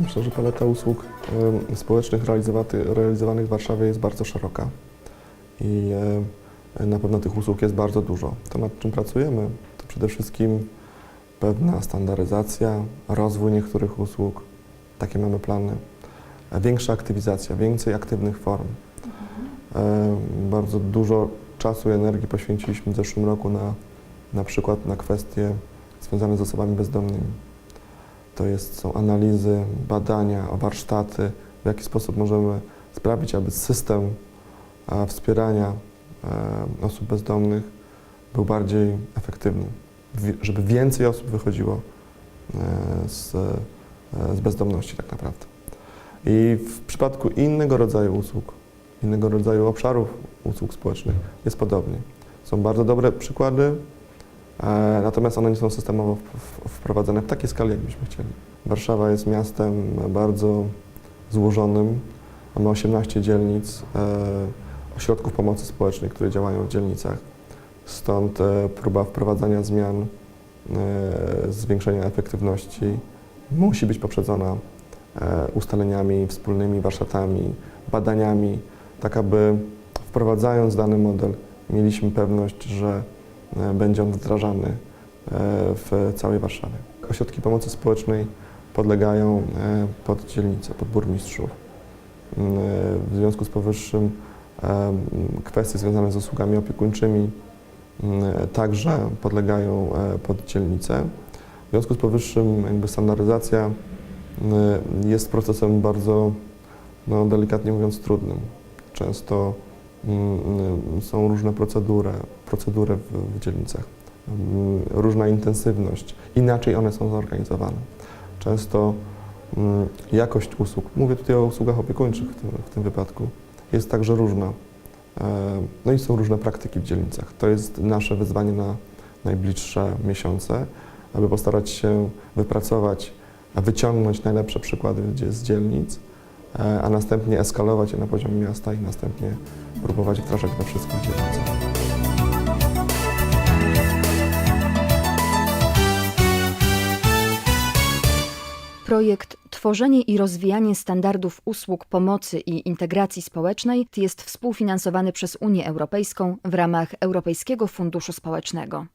Myślę, że paleta usług społecznych realizowanych w Warszawie jest bardzo szeroka i na pewno tych usług jest bardzo dużo. To nad czym pracujemy to przede wszystkim pewna standaryzacja, rozwój niektórych usług, takie mamy plany, większa aktywizacja, więcej aktywnych form. E, Bardzo dużo czasu i energii poświęciliśmy w zeszłym roku na, na przykład na kwestie związane z osobami bezdomnymi. To jest, są analizy, badania, warsztaty, w jaki sposób możemy sprawić, aby system e, wspierania e, osób bezdomnych był bardziej efektywny, żeby więcej osób wychodziło e, z, z bezdomności tak naprawdę. I w przypadku innego rodzaju usług, innego rodzaju obszarów usług społecznych jest podobnie. Są bardzo dobre przykłady, natomiast one nie są systemowo wprowadzane w takiej skali, jakbyśmy chcieli. Warszawa jest miastem bardzo złożonym. Mamy 18 dzielnic, e, ośrodków pomocy społecznej, które działają w dzielnicach. Stąd e, próba wprowadzania zmian, e, zwiększenia efektywności musi być poprzedzona e, ustaleniami wspólnymi, warsztatami, badaniami, tak aby wprowadzając dany model mieliśmy pewność, że e, będzie on wdrażany e, w całej Warszawie. Ośrodki pomocy społecznej podlegają e, pod dzielnicę, pod burmistrzów. Mm, e, W związku z powyższym e, kwestie związane z usługami opiekuńczymi mm, także podlegają e, pod dzielnicę. W związku z powyższym jakby standaryzacja mm, jest procesem bardzo, no, delikatnie mówiąc, trudnym. Często mm, mm, są różne procedury, procedury w, dzielnicach, mm, różna intensywność, inaczej one są zorganizowane. Często mm, jakość usług, mówię tutaj o usługach opiekuńczych w tym, w tym wypadku, jest także różna. E, No i są różne praktyki w dzielnicach. To jest nasze wyzwanie na najbliższe miesiące, aby postarać się wypracować, wyciągnąć najlepsze przykłady z dzielnic, a następnie eskalować je na poziom miasta i następnie próbować wdrażać we wszystkich dzielnicach. Projekt Tworzenie i rozwijanie standardów usług pomocy i integracji społecznej jest współfinansowany przez Unię Europejską w ramach Europejskiego Funduszu Społecznego.